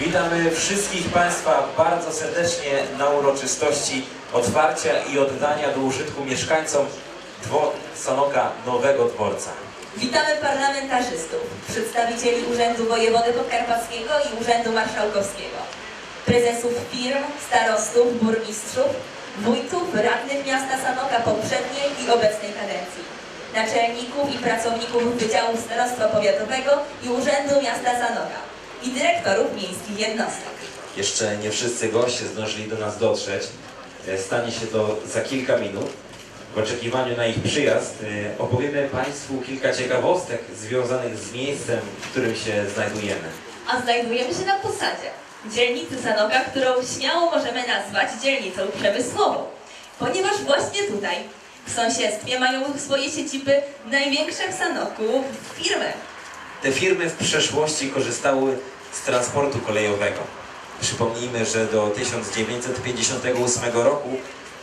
Witamy wszystkich Państwa bardzo serdecznie na uroczystości otwarcia i oddania do użytku mieszkańcom Sanoka Nowego Dworca. Witamy parlamentarzystów, przedstawicieli Urzędu Wojewody Podkarpackiego i Urzędu Marszałkowskiego, prezesów firm, starostów, burmistrzów, wójtów, radnych miasta Sanoka poprzedniej i obecnej kadencji, naczelników i pracowników Wydziału Starostwa Powiatowego i Urzędu Miasta Sanoka i dyrektorów miejskich jednostek. Jeszcze nie wszyscy goście zdążyli do nas dotrzeć. E, Stanie się to za kilka minut. W oczekiwaniu na ich przyjazd e, opowiemy Państwu kilka ciekawostek związanych z miejscem, w którym się znajdujemy. A znajdujemy się na posadzie, dzielnicy Sanoka, którą śmiało możemy nazwać dzielnicą przemysłową, ponieważ właśnie tutaj, w sąsiedztwie, mają swoje siedziby największe w Sanoku firmy. Te firmy w przeszłości korzystały z transportu kolejowego. Przypomnijmy, że do 1958 roku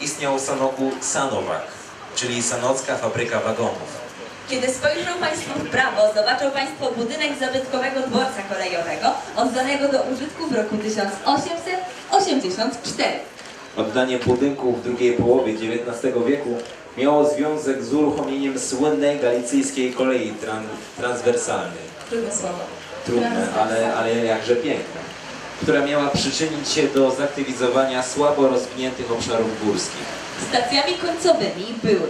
istniał Sanoku Sanowak, czyli Sanocka Fabryka Wagonów. Kiedy spojrzą Państwo w prawo, zobaczą Państwo budynek zabytkowego dworca kolejowego, oddanego do użytku w roku 1884. Oddanie budynku w drugiej połowie XIX wieku miało związek z uruchomieniem słynnej galicyjskiej kolei tran transwersalnej. Trudne słowo. Trudne, ale, ale jakże piękne. Która miała przyczynić się do zaktywizowania słabo rozwiniętych obszarów górskich. Stacjami końcowymi były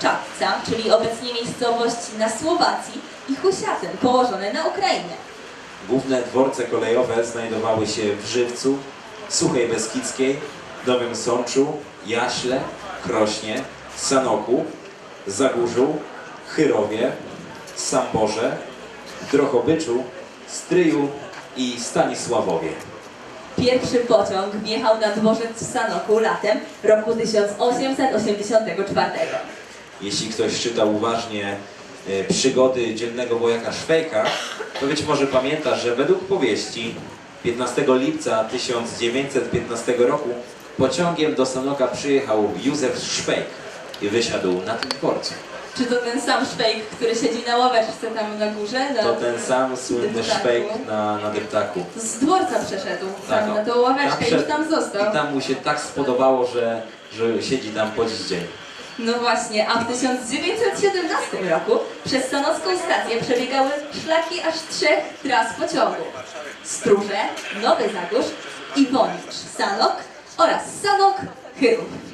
Czapca, czyli obecnie miejscowość na Słowacji i Husiatyn, położone na Ukrainie. Główne dworce kolejowe znajdowały się w Żywcu, Suchej Beskidzkiej, Nowym Sączu, Jaśle, Krośnie, Sanoku, Zagórzu, Chyrowie, Samborze, Drochobyczu, Stryju i Stanisławowie. Pierwszy pociąg wjechał na dworzec w Sanoku latem roku 1884. Jeśli ktoś czytał uważnie e, przygody dzielnego wojaka Szwejka, to być może pamięta, że według powieści 15 lipca 1915 roku pociągiem do Sanoka przyjechał Józef Szwejk i wysiadł na tym dworcu. Czy to ten sam szwejk, który siedzi na ławeczce tam na górze? Na To ten sam słynny deptaku? Szwejk na, na deptaku. Z dworca przeszedł Tak, tam na tą ławeczkę Tam i tam został. I tam mu się tak spodobało, że, że siedzi tam po dziś dzień. No właśnie, a w 1917 roku przez Sanocką stację przebiegały szlaki aż trzech tras pociągu. Stróże, Nowy Zagórz, Iwonicz, Sanok oraz Sanok, Chyrów.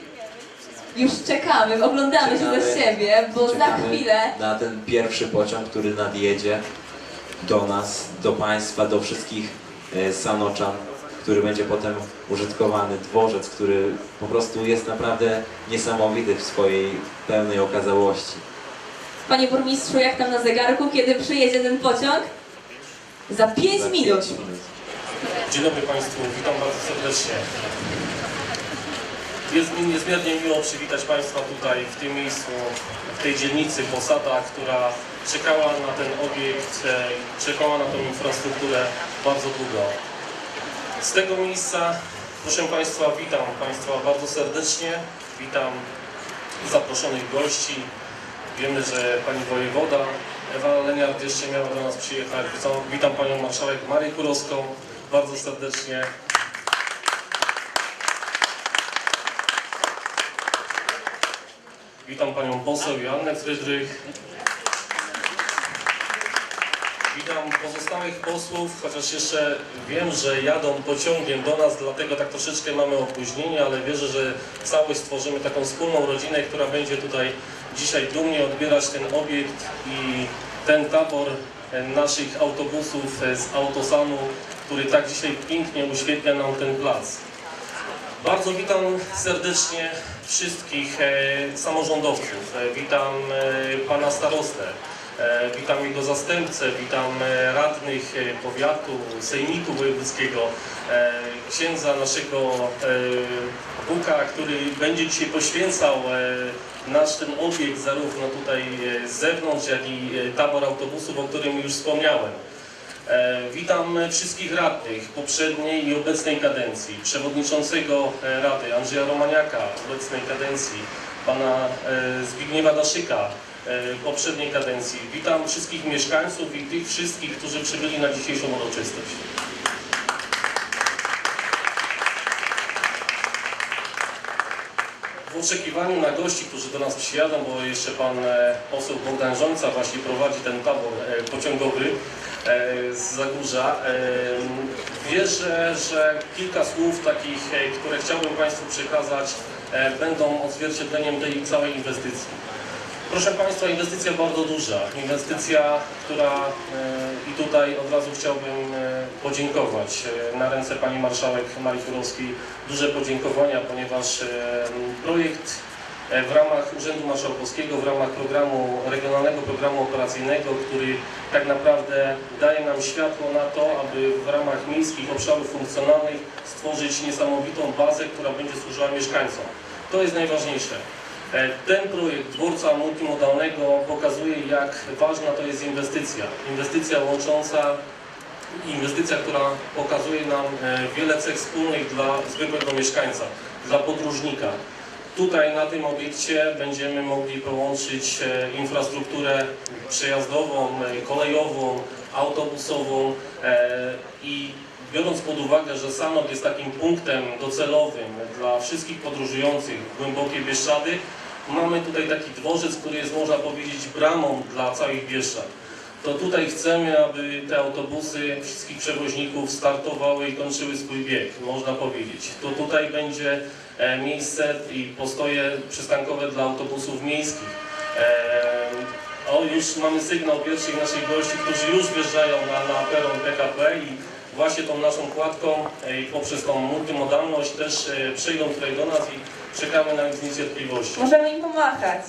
Już czekamy, oglądamy się Czekamy- za siebie, bo za chwilę na ten pierwszy pociąg, który nadjedzie do nas, do Państwa, do wszystkich e, Sanoczan, który będzie potem użytkowany, dworzec, który po prostu jest naprawdę niesamowity w swojej pełnej okazałości. Panie burmistrzu, jak tam na zegarku, kiedy przyjedzie ten pociąg? Za 5 Za minut. pięć minut. Dzień dobry Państwu, witam bardzo serdecznie. Jest mi niezmiernie miło przywitać Państwa tutaj w tym miejscu, w tej dzielnicy Posada, która czekała na ten obiekt, e, czekała na tą infrastrukturę bardzo długo. Z tego miejsca, proszę Państwa, witam Państwa bardzo serdecznie, witam zaproszonych gości. Wiemy, że Pani Wojewoda Ewa Leniart jeszcze miała do nas przyjechać. Witam, witam Panią Marszałek Marię Kurowską bardzo serdecznie. Witam Panią poseł Joannę Frydrych. Witam pozostałych posłów, chociaż jeszcze wiem, że jadą pociągiem do nas, dlatego tak troszeczkę mamy opóźnienie, ale wierzę, że całość stworzymy taką wspólną rodzinę, która będzie tutaj dzisiaj dumnie odbierać ten obiekt i ten tabor e, naszych autobusów e, z Autosanu, który tak dzisiaj pięknie uświetlia nam ten plac. Bardzo witam serdecznie wszystkich e, samorządowców. E, witam e, pana starostę, witam jego zastępcę, witam radnych powiatu, sejmiku wojewódzkiego, księdza naszego Buka, który będzie dzisiaj poświęcał nasz ten obiekt zarówno tutaj z zewnątrz, jak i tabor autobusów, o którym już wspomniałem. E, witam wszystkich radnych poprzedniej i obecnej kadencji, przewodniczącego e, Rady Andrzeja Romaniaka obecnej kadencji, pana e, Zbigniewa Daszyka poprzedniej kadencji. Witam wszystkich mieszkańców i tych wszystkich, którzy przybyli na dzisiejszą uroczystość. W oczekiwaniu na gości, którzy do nas przyjadą, bo jeszcze pan poseł Bogdan Rząca właśnie prowadzi ten tabor pociągowy, z Zagórza. E, Wierzę, że kilka słów takich, e, które chciałbym Państwu przekazać, e, będą odzwierciedleniem tej całej inwestycji. Proszę Państwa, inwestycja bardzo duża. Inwestycja, która e, i tutaj od razu chciałbym e, podziękować e, na ręce Pani Marszałek Marii Kurowskiej. Duże podziękowania, ponieważ e, projekt e, w ramach Urzędu Marszałkowskiego, w ramach programu, regionalnego programu operacyjnego, który tak naprawdę daje nam światło na to, aby w ramach miejskich obszarów funkcjonalnych stworzyć niesamowitą bazę, która będzie służyła mieszkańcom. To jest najważniejsze. E, Ten projekt dworca multimodalnego pokazuje, jak ważna to jest inwestycja. Inwestycja łącząca, inwestycja, która pokazuje nam e, wiele cech wspólnych dla zwykłego mieszkańca, dla podróżnika. Tutaj na tym obiekcie będziemy mogli połączyć e, infrastrukturę przejazdową, e, kolejową, autobusową e, i biorąc pod uwagę, że Sanok jest takim punktem docelowym dla wszystkich podróżujących w głębokie Bieszczady, mamy tutaj taki dworzec, który jest można powiedzieć bramą dla całych Bieszczad. To tutaj chcemy, aby te autobusy wszystkich przewoźników startowały i kończyły swój bieg, można powiedzieć. To tutaj będzie miejsce i postoje przystankowe dla autobusów miejskich. E, o, już mamy sygnał pierwszych naszych gości, którzy już wjeżdżają na, na peron PKP i właśnie tą naszą kładką e, i poprzez tą multimodalność też e, przyjdą tutaj do nas i czekamy na nich z niecierpliwością. Możemy im pomachać.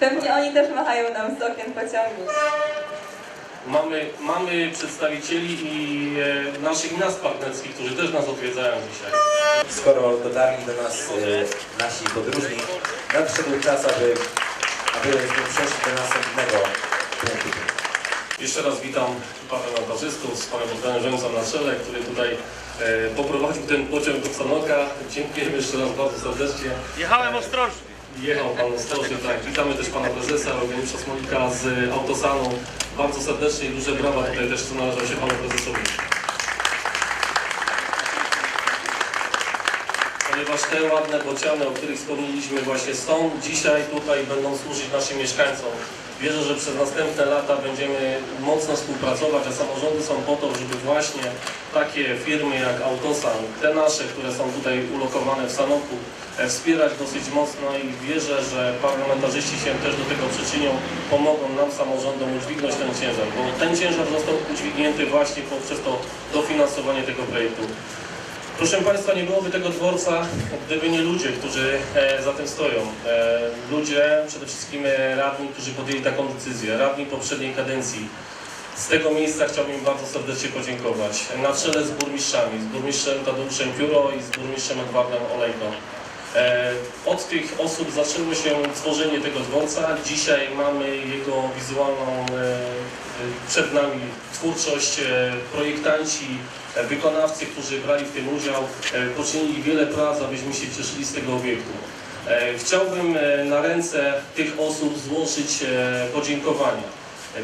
Pewnie oni też machają nam z okien pociągu. Mamy, mamy przedstawicieli i e, naszych miast partnerskich, którzy też nas odwiedzają dzisiaj. Skoro dotarli do nas e, nasi podróżni, nadszedł czas, aby, abyśmy przeszli do następnego punktu. Jeszcze raz witam parlamentarzystów z panem Bogdanem Rzęsą na czele, który tutaj e, poprowadził ten pociąg do Sanoka. Dziękujemy jeszcze raz bardzo serdecznie. Jechałem ostrożnie. Jechał pan ostrożnie, tak. Witamy też pana prezesa Eugeniusza Smolika z Autosanu. Bardzo serdecznie i duże brawa tutaj też co należą się panu prezesowi. Ponieważ te ładne bociany, o których wspomnieliśmy właśnie są, dzisiaj tutaj będą służyć naszym mieszkańcom. Wierzę, że przez następne lata będziemy mocno współpracować, a samorządy są po to, żeby właśnie takie firmy jak Autosan, te nasze, które są tutaj ulokowane w Sanoku, e, wspierać dosyć mocno i wierzę, że parlamentarzyści się też do tego przyczynią, pomogą nam samorządom udźwignąć ten ciężar, bo ten ciężar został udźwignięty właśnie poprzez to dofinansowanie tego projektu. Proszę Państwa, nie byłoby tego dworca, gdyby nie ludzie, którzy e, za tym stoją. E, ludzie, przede wszystkim e, radni, którzy podjęli taką decyzję, radni poprzedniej kadencji. Z tego miejsca chciałbym bardzo serdecznie podziękować. Na czele z burmistrzami, z burmistrzem Tadeuszem Pióro i z burmistrzem Edwardem Olejko. E, Od tych osób zaczęło się tworzenie tego dworca. Dzisiaj mamy jego wizualną e, e, przed nami twórczość, projektanci, wykonawcy, którzy brali w tym udział, poczynili wiele prac, abyśmy się cieszyli z tego obiektu. Chciałbym na ręce tych osób złożyć podziękowania.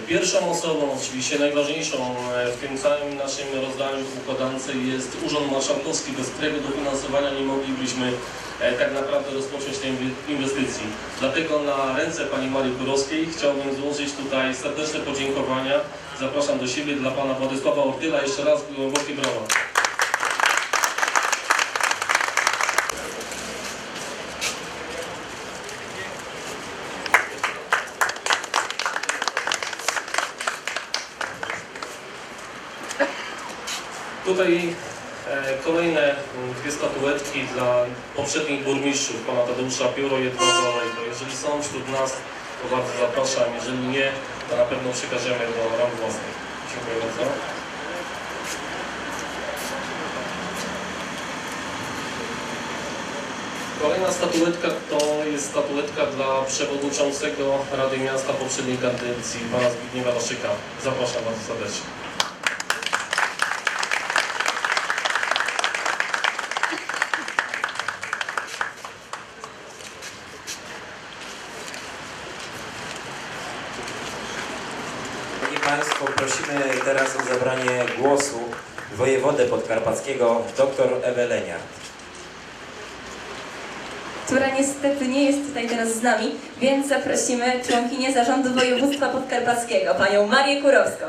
Pierwszą osobą, oczywiście najważniejszą e, w tym całym naszym rozdaniu układance jest Urząd Marszałkowski, bez którego dofinansowania nie moglibyśmy e, tak naprawdę rozpocząć tej inwe- inwestycji. Dlatego na ręce Pani Marii Kurowskiej chciałbym złożyć tutaj serdeczne podziękowania. Zapraszam do siebie dla Pana Władysława Ortyla. Jeszcze raz głębokie brawa. Tutaj e, kolejne m, dwie statuetki dla poprzednich burmistrzów, pana Tadeusza Pióro i Edwarda Olejko. Jeżeli są wśród nas, to bardzo zapraszam. Jeżeli nie, to na pewno przekażemy do ram własnych. Dziękuję bardzo. Kolejna statuetka to jest statuetka dla przewodniczącego Rady Miasta poprzedniej kadencji, pana Zbigniewa Laszyka. Zapraszam bardzo serdecznie. Państwo, prosimy teraz o zabranie głosu wojewodę podkarpackiego, dr Ewę Leniart. która niestety nie jest tutaj teraz z nami, więc zaprosimy członkinię Zarządu Województwa Podkarpackiego, panią Marię Kurowską.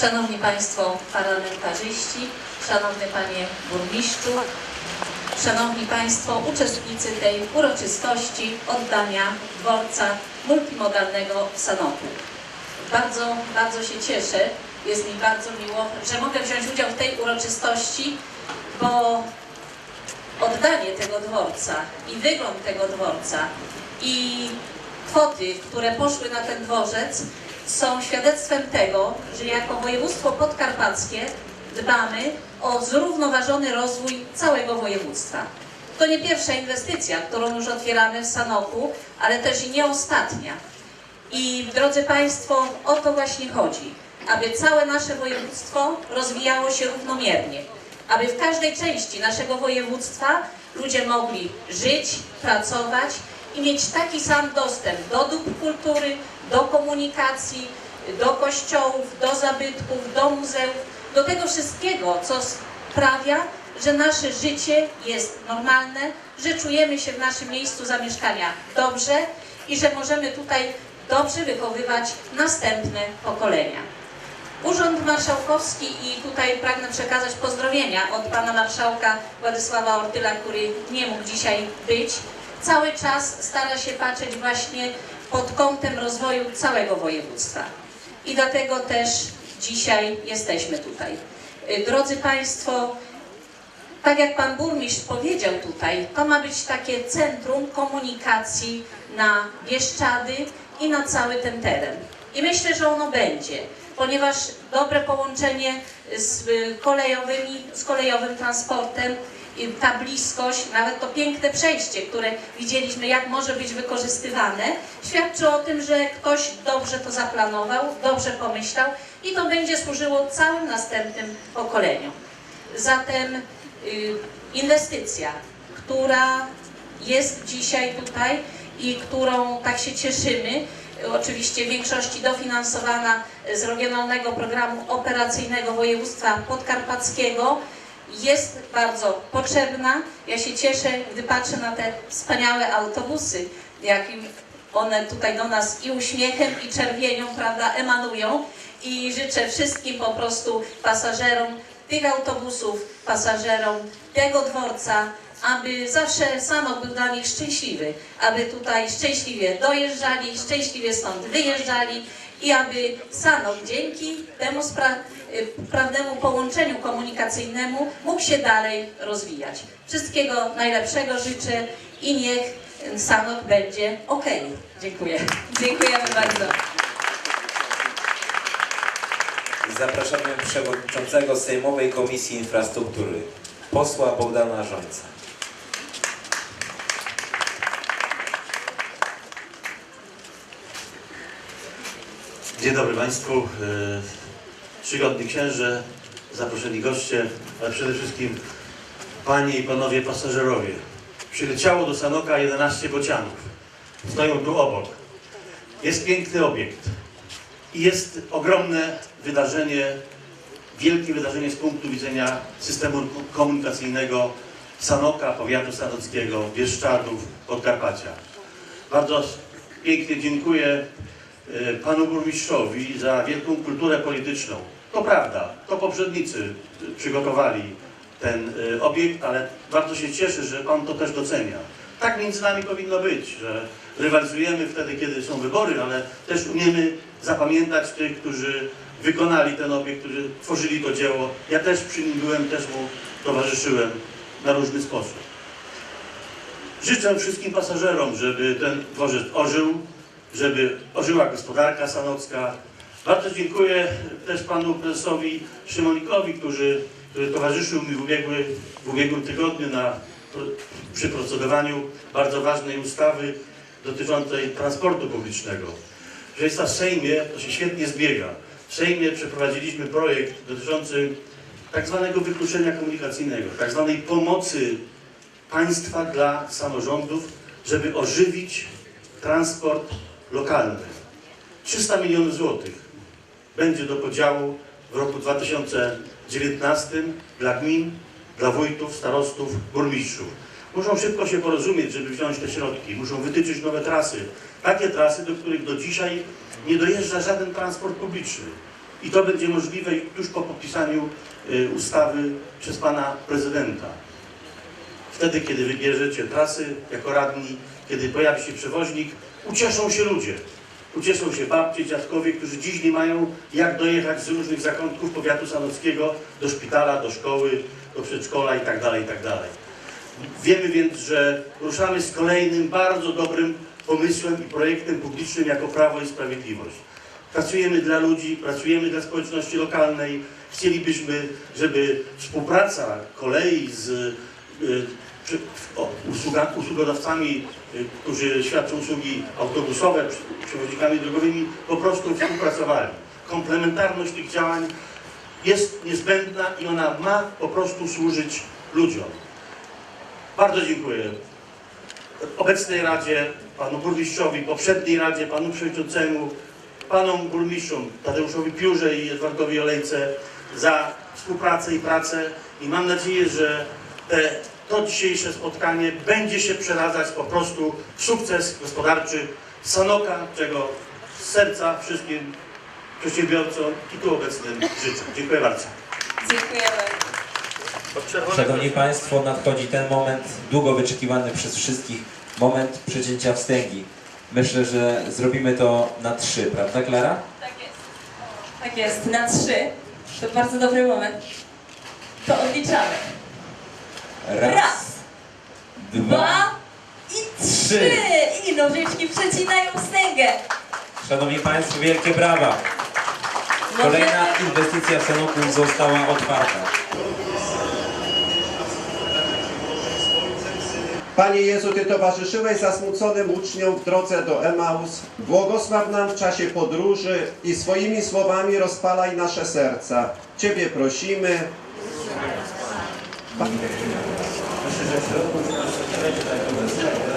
Szanowni Państwo parlamentarzyści, Szanowny Panie Burmistrzu, Szanowni Państwo uczestnicy tej uroczystości oddania dworca multimodalnego w Sanoku. Bardzo, bardzo się cieszę, jest mi bardzo miło, że mogę wziąć udział w tej uroczystości, bo oddanie tego dworca i wygląd tego dworca i kwoty, które poszły na ten dworzec są świadectwem tego, że jako województwo podkarpackie dbamy o zrównoważony rozwój całego województwa. To nie pierwsza inwestycja, którą już otwieramy w Sanoku, ale też i nie ostatnia. I drodzy Państwo, o to właśnie chodzi, aby całe nasze województwo rozwijało się równomiernie, aby w każdej części naszego województwa ludzie mogli żyć, pracować i mieć taki sam dostęp do dóbr kultury, do komunikacji, do kościołów, do zabytków, do muzeów, do tego wszystkiego, co sprawia, że nasze życie jest normalne, że czujemy się w naszym miejscu zamieszkania dobrze i że możemy tutaj dobrze wychowywać następne pokolenia. Urząd Marszałkowski i tutaj pragnę przekazać pozdrowienia od pana marszałka Władysława Ortyla, który nie mógł dzisiaj być. Cały czas stara się patrzeć właśnie pod kątem rozwoju całego województwa. I dlatego też dzisiaj jesteśmy tutaj. Y, Drodzy Państwo, tak jak Pan Burmistrz powiedział tutaj, to ma być takie centrum komunikacji na Bieszczady i na cały ten teren. I myślę, że ono będzie, ponieważ dobre połączenie z y, kolejowymi, z kolejowym transportem, ta bliskość, nawet to piękne przejście, które widzieliśmy, jak może być wykorzystywane, świadczy o tym, że ktoś dobrze to zaplanował, dobrze pomyślał i to będzie służyło całym następnym pokoleniom. Zatem y, inwestycja, która jest dzisiaj tutaj i którą tak się cieszymy, y, oczywiście w większości dofinansowana z Regionalnego Programu Operacyjnego Województwa Podkarpackiego, jest bardzo potrzebna. Ja się cieszę, gdy patrzę na te wspaniałe autobusy, jakim one tutaj do nas i uśmiechem, i czerwienią, prawda, emanują. I życzę wszystkim po prostu pasażerom tych autobusów, pasażerom tego dworca, aby zawsze Sanok był dla nich szczęśliwy, aby tutaj szczęśliwie dojeżdżali, szczęśliwie stąd wyjeżdżali i aby Sanok dzięki temu y, prawnemu połączeniu komunikacyjnemu mógł się dalej rozwijać. Wszystkiego najlepszego życzę i niech Sanok będzie ok. Dziękuję. Dziękujemy bardzo. Zapraszamy przewodniczącego Sejmowej Komisji Infrastruktury, posła Bogdana Żońca. Dzień dobry Państwu. E, Czcigodni księże, zaproszeni goście, ale przede wszystkim Panie i Panowie pasażerowie. Przyleciało do Sanoka 11 bocianów. Stoją tu obok. Jest piękny obiekt. I jest ogromne wydarzenie, wielkie wydarzenie z punktu widzenia systemu komunikacyjnego Sanoka, powiatu sanockiego, Bieszczadów, Podkarpacia. Bardzo pięknie dziękuję panu burmistrzowi za wielką kulturę polityczną. To prawda, to poprzednicy e, przygotowali ten e, obiekt, ale bardzo się cieszę, że pan to też docenia. Tak między nami powinno być, że rywalizujemy wtedy, kiedy są wybory, ale też umiemy zapamiętać tych, którzy wykonali ten obiekt, którzy tworzyli to dzieło. Ja też przy nim byłem, też mu towarzyszyłem na różny sposób. Życzę wszystkim pasażerom, żeby ten dworzec ożył, żeby ożyła gospodarka sanocka. Bardzo dziękuję też panu prezesowi Szymonikowi, który, który towarzyszył mi w, ubiegły, w ubiegłym tygodniu na, przy procedowaniu bardzo ważnej ustawy dotyczącej transportu publicznego. Że jest w Sejmie, to się świetnie zbiega. W Sejmie przeprowadziliśmy projekt dotyczący tak zwanego wykluczenia komunikacyjnego, tak zwanej pomocy państwa dla samorządów, żeby ożywić transport lokalny. 300 milionów złotych. będzie do podziału w roku 2019 dla gmin, dla wójtów, starostów, burmistrzów. Muszą szybko się porozumieć, żeby wziąć te środki. Muszą wytyczyć nowe trasy. Takie trasy, do których do dzisiaj nie dojeżdża żaden transport publiczny. I to będzie możliwe tuż po podpisaniu y, ustawy przez pana prezydenta. Wtedy, kiedy wybierzecie trasy jako radni, kiedy pojawi się przewoźnik, ucieszą się ludzie. Ucieszą się babcie, dziadkowie, którzy dziś nie mają jak dojechać z różnych zakątków powiatu sanockiego do szpitala, do szkoły, do przedszkola itd. itd. Wiemy więc, że ruszamy z kolejnym bardzo dobrym pomysłem i projektem publicznym jako Prawo i Sprawiedliwość. Pracujemy dla ludzi, pracujemy dla społeczności lokalnej. Chcielibyśmy, żeby współpraca kolei z y, przy- o, usługa, usługodawcami, y, którzy świadczą usługi autobusowe, przewoźnikami drogowymi, po prostu współpracowali. Komplementarność tych działań jest niezbędna i ona ma po prostu służyć ludziom. Bardzo dziękuję obecnej Radzie, panu burmistrzowi, poprzedniej Radzie, panu przewodniczącemu, panom burmistrzom Tadeuszowi Piórze i Edwardowi Olejce za współpracę i pracę i mam nadzieję, że te, to dzisiejsze spotkanie będzie się przeradzać po prostu w sukces gospodarczy Sanoka, czego z serca wszystkim przedsiębiorcom i tu obecnym życzę. Dziękuję bardzo. Dziękujemy. Szanowni Państwo, nadchodzi ten moment, długo wyczekiwany przez wszystkich, moment przecięcia wstęgi. Myślę, że zrobimy to na trzy, prawda Klara? Tak jest. Tak jest, na trzy. To bardzo dobry moment. To odliczamy. Raz, dwa i trzy. I nożyczki przecinają wstęgę. Szanowni Państwo, wielkie brawa! Kolejna inwestycja w Sanoku została otwarta. Panie Jezu, Ty towarzyszyłeś zasmuconym uczniom w drodze do Emaus. Błogosław nam w czasie podróży i swoimi słowami rozpalaj nasze serca. Ciebie prosimy. Myślę, że w środku będzie tak